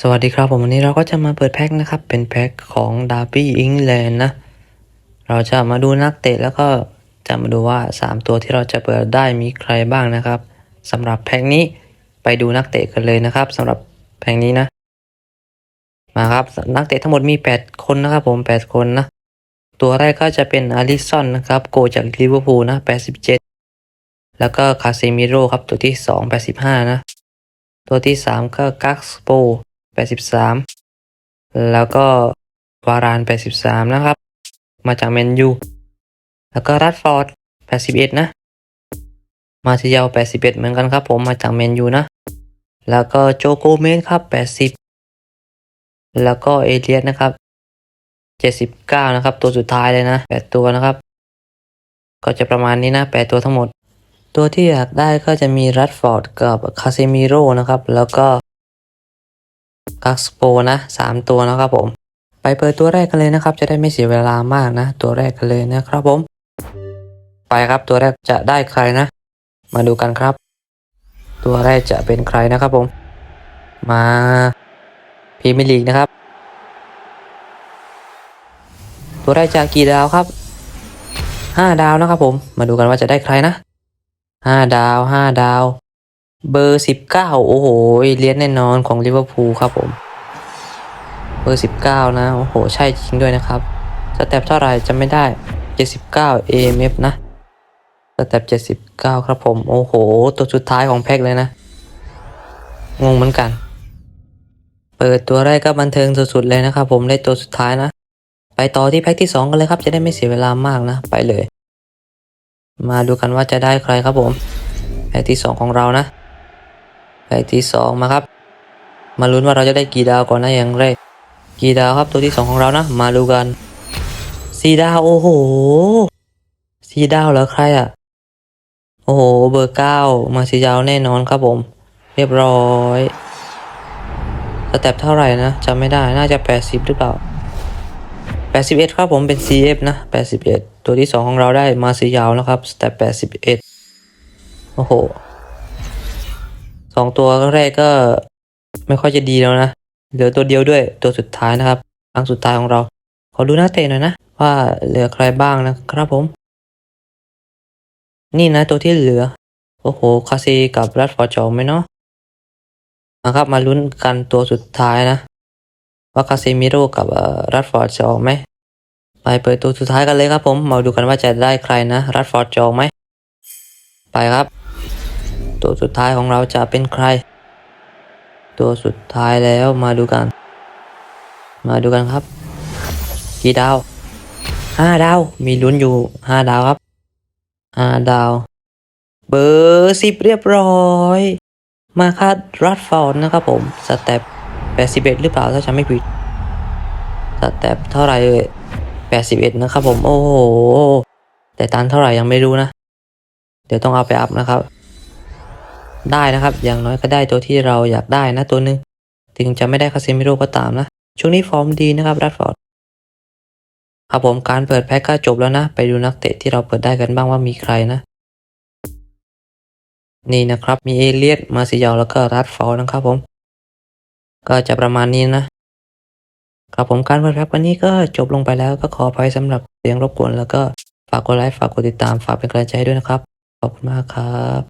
สวัสดีครับผมวันนี้เราก็จะมาเปิดแพ็คนะครับ เป็นแพ็คของดาร์บี้อิงแลนด์นะ เราจะมาดูนักเตะแล้วก็จะมาดูว่า 3 ตัวที่เราจะเปิดได้มีใครบ้างนะครับสำหรับแพ็คนี้ไปดูนักเตะกันเลยนะครับสำหรับแพ็คนี้นะ มาครับนักเตะทั้งหมดมี 8 คนนะครับผม 8 คนนะ ตัวแรกก็จะเป็นอาริสันนะครับโกจากลิเวอร์พูลนะ87 แล้วก็คาเซมิโร่ครับตัวที่ 2 85 นะ ตัวที่ 3 ก็กักสโป 83 แล้วก็วาราน 83 นะครับ มาจากแมนยู แล้วก็รัดฟอร์ด 81 นะ มาซิยาว81 เหมือนกันครับผม มาจากแมนยูนะ แล้วก็โจโกเมสครับ 80 แล้วก็เอเลียสนะครับ 79 นะครับ ตัวสุดท้ายเลยนะ 8 ตัวนะครับ ก็จะประมาณนี้นะ 8 ตัวทั้งหมด ตัวที่อยากได้ก็จะมีรัดฟอร์ดกับคาเซมิโร่นะครับ แล้วก็ กักสโปนะสามตัวนะครับผม ไปเปิดตัวแรกกันเลยนะครับ จะได้ไม่เสียเวลามากนะ ตัวแรกกันเลยนะครับผม ไปครับตัวแรกจะได้ใครนะ มาดูกันครับ ตัวแรกจะเป็นใครนะครับผม มาพรีเมียร์ลีกนะครับ ตัวแรกจะกี่ดาวครับห้าดาวนะครับผม มาดูกันว่าจะได้ใครนะห้าดาวห้าดาว เบอร์สิบเก้าโอ้โหเลียนแน่นอนของลิเวอร์พูลครับผม เบอร์สิบเก้านะ โอ้โห ใช่จริงด้วยนะครับ สเต็ปเท่าไหร่จะไม่ได้เจ็ดสิบเก้า AMF นะ สเต็ปเจ็ดสิบเก้าครับผม โอ้โห ตัวสุดท้ายของแพ็คเลยนะ งงเหมือนกัน เปิดตัวแรกก็บันเทิงสุดๆเลยนะครับผมได้ตัวสุดท้ายนะ ไปต่อที่แพ็คที่สองกันเลยครับ จะได้ไม่เสียเวลามากนะ ไปเลย มาดูกันว่าจะได้ใครครับผม แพ็คที่สองของเรานะ แพ็คที่สองมาครับ มาลุ้นว่าเราจะได้กี่ดาวก่อนนะอย่างแรก กี่ดาวครับตัวที่สองของเรานะ มาดูกันสี่ดาวโอ้โหสี่ดาวเหรอใครอะ โอ้โหเบอร์เก้ามาสี่ดาวแน่นอนครับผม เรียบร้อยสเต็ปเท่าไหร่นะจำไม่ได้น่าจะแปดสิบหรือเปล่าแปดสิบเอ็ดครับผมเป็น CF นะแปดสิบเอ็ดตัวที่สองของเราได้มาสียาวนะครับสเต็ปแปดสิบเอ็ดโอ้โห สองตัวแรกก็ไม่ค่อยจะดีแล้วนะเหลือตัวเดียวด้วยตัวสุดท้ายนะครับครั้งสุดท้ายของเรา ขอดูหน้าเตะหน่อยนะ ว่าเหลือใครบ้างนะครับผม นี่นะตัวที่เหลือ โอ้โห คาซีกับรัดฟอร์จอไหมเนาะมาครับมาลุ้นกันตัวสุดท้ายนะ ว่าคาซิมิโร่กับรัดฟอร์ดจะออกไหมไปเปิดตัวสุดท้ายกันเลยครับผม มาดูกันว่าจะได้ใครนะ รัดฟอร์ดจะออกไหมไปครับ ตัวสุดท้ายของเราจะเป็นใคร ตัวสุดท้ายแล้วมาดูกัน มาดูกันครับ กี่ดาวห้าดาว มีลุ้นอยู่ห้าดาวครับห้าดาว เบอร์สิบเรียบร้อย มาคัดรัดฟอร์ดนะครับผม สเต็ปแปดสิบเอ็ดหรือเปล่าถ้าจำไม่ผิด สเต็ปเท่าไหร่เอ่ยแปดสิบเอ็ดนะครับผม โอ้โห แต่ตันเท่าไหร่ยังไม่รู้นะ เดี๋ยวต้องเอาไปอัพนะครับ ได้นะครับ อย่างน้อยก็ได้ตัวที่เราอยากได้นะตัวหนึ่งถึงจะไม่ได้คาเซมิโร่ก็ตามนะ ช่วงนี้ฟอร์มดีนะครับรัดฟอร์ดครับผมการเปิดแพ็คก็จบแล้วนะ ไปดูนักเตะที่เราเปิดได้กันบ้างว่ามีใครนะ นี่นะครับมีเอเลียดมาซิยาแล้วก็รัดฟอร์ดนะครับผม ก็จะประมาณนี้นะครับผมการเปิดแพ็ควันนี้ก็จบลงไปแล้วก็ขออภัยสำหรับเสียงรบกวนแล้วก็ฝากกดไลค์ฝากกดติดตามฝากเป็นกำลังใจให้ด้วยนะครับ ขอบคุณมากครับ